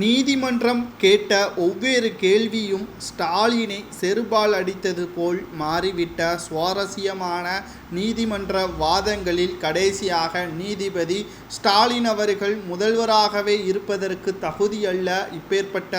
நீதிமன்றம் கேட்ட ஒவ்வொரு கேள்வியும் ஸ்டாலினை செருபால் அடித்தது போல் மாறிவிட்ட சுவாரஸ்யமான நீதிமன்ற வாதங்களில் கடைசியாக நீதிபதி ஸ்டாலின் அவர்கள் முதல்வராகவே இருப்பதற்கு தகுதியல்ல. இப்பேற்பட்ட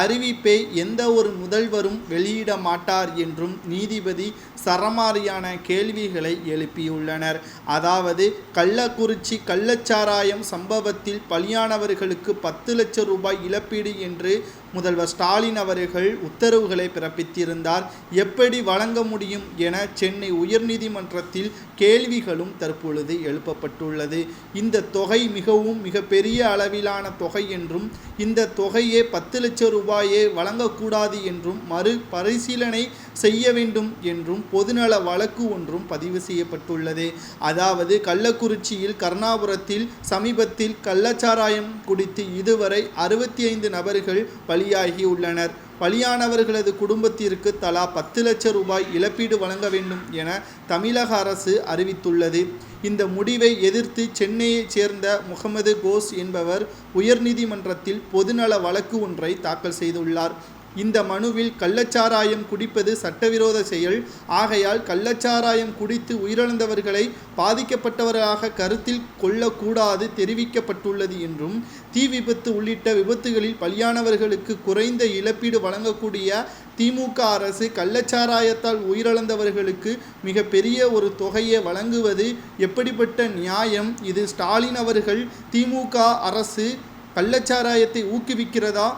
அறிவிப்பை எந்த ஒரு முதல்வரும் வெளியிட மாட்டார் என்றும் நீதிபதி சரமாரியான கேள்விகளை எழுப்பியுள்ளனர். அதாவது கள்ளக்குறிச்சி கள்ளச்சாராயம் சம்பவத்தில் பலியானவர்களுக்கு பத்து லட்சம் ரூபாய் இழப்பீடு என்று முதல்வர் ஸ்டாலின் அவர்கள் உத்தரவுகளை பிறப்பித்திருந்தார். எப்படி வழங்க முடியும் என சென்னை உயர்நீதிமன்றத்தில் கேள்விகளும் தற்பொழுது எழுப்பப்பட்டுள்ளது. இந்த தொகை மிகவும் மிகப்பெரிய அளவிலான தொகை என்றும் இந்த தொகையே பத்து லட்சம் ரூபாயே வழங்கக்கூடாது என்றும் மறு பரிசீலனை செய்ய வேண்டும் என்றும் பொதுநல வழக்கு ஒன்றும் பதிவு செய்யப்பட்டுள்ளது. அதாவது கள்ளக்குறிச்சியில் கருணாபுரத்தில் சமீபத்தில் கள்ளச்சாராயம் குடித்து இதுவரை அறுபது அறுபத்தி ஐந்து நபர்கள் பலியாகியுள்ளனர் பலியானவர்களது குடும்பத்திற்கு தலா பத்து லட்சம் ரூபாய் இழப்பீடு வழங்க வேண்டும் என தமிழக அரசு அறிவித்துள்ளது. இந்த முடிவை எதிர்த்து சென்னையைச் சேர்ந்த முகமது கோஸ் என்பவர் உயர்நீதிமன்றத்தில் பொதுநல வழக்கு ஒன்றை தாக்கல் செய்துள்ளார். இந்த மனுவில் கள்ளச்சாராயம் குடிப்பது சட்டவிரோத செயல். ஆகையால் கள்ளச்சாராயம் குடித்து உயிரிழந்தவர்களை பாதிக்கப்பட்டவராக கருத்தில் கொள்ளக்கூடாது தெரிவிக்கப்பட்டுள்ளது என்றும் தீ விபத்து உள்ளிட்ட விபத்துகளில் பலியானவர்களுக்கு குறைந்த இழப்பீடு வழங்கக்கூடிய திமுக அரசு கள்ளச்சாராயத்தால் உயிரிழந்தவர்களுக்கு மிகப்பெரிய ஒரு தொகையை வழங்குவது எப்படிப்பட்ட நியாயம்? இது ஸ்டாலின் அவர்கள் திமுக அரசு கள்ளச்சாராயத்தை ஊக்குவிக்கிறதா?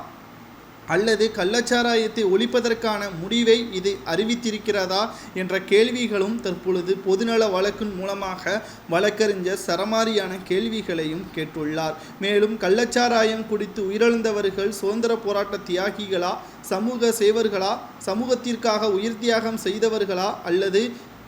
அல்லது கள்ளச்சாராயத்தை ஒழிப்பதற்கான முடிவை இது அறிவித்திருக்கிறதா என்ற கேள்விகளும் தற்பொழுது பொதுநல வழக்கின் மூலமாக வழக்கறிஞர் சரமாரியான கேள்விகளையும் கேட்டுள்ளார். மேலும் கள்ளச்சாராயம் குடித்து உயிரிழந்தவர்கள் சுதந்திர போராட்ட தியாகிகளா சமூக சேவர்களா சமூகத்திற்காக உயிர் தியாகம் செய்தவர்களா அல்லது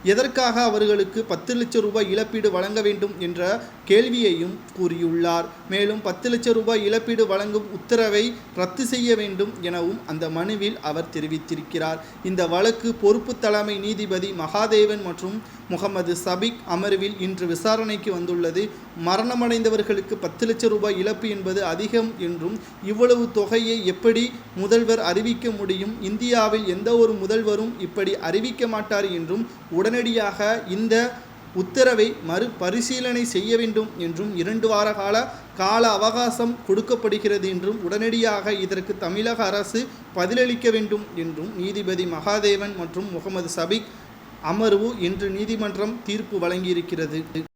எதற்காக அவர்களுக்கு பத்து லட்சம் ரூபாய் இழப்பீடு வழங்க வேண்டும் என்ற கேள்வியையும் கூறியுள்ளார். மேலும் பத்து லட்சம் ரூபாய் இழப்பீடு வழங்கும் உத்தரவை ரத்து செய்ய வேண்டும் எனவும் அந்த மனுவில் அவர் தெரிவித்திருக்கிறார். இந்த வழக்கு பொறுப்பு தலைமை நீதிபதி மகாதேவன் மற்றும் முகமது சபிக் அமர்வில் இன்று விசாரணைக்கு வந்துள்ளது. மரணமடைந்தவர்களுக்கு பத்து லட்சம் ரூபாய் இழப்பு என்பது அதிகம் என்றும் இவ்வளவு தொகையை எப்படி முதல்வர் அறிவிக்க முடியும்? இந்தியாவில் எந்த ஒரு முதல்வரும் இப்படி அறிவிக்க மாட்டார் என்றும் உடனடியாக இந்த உத்தரவை மறுபரிசீலனை செய்ய வேண்டும் என்றும் இரண்டு வார கால கால அவகாசம் கொடுக்கப்படுகிறது என்றும் உடனடியாக இதற்கு தமிழக அரசு பதிலளிக்க வேண்டும் என்றும் நீதிபதி மகாதேவன் மற்றும் முகமது சபிக் அமர்வு இன்று நீதிமன்றம் தீர்ப்பு வழங்கியிருக்கிறது.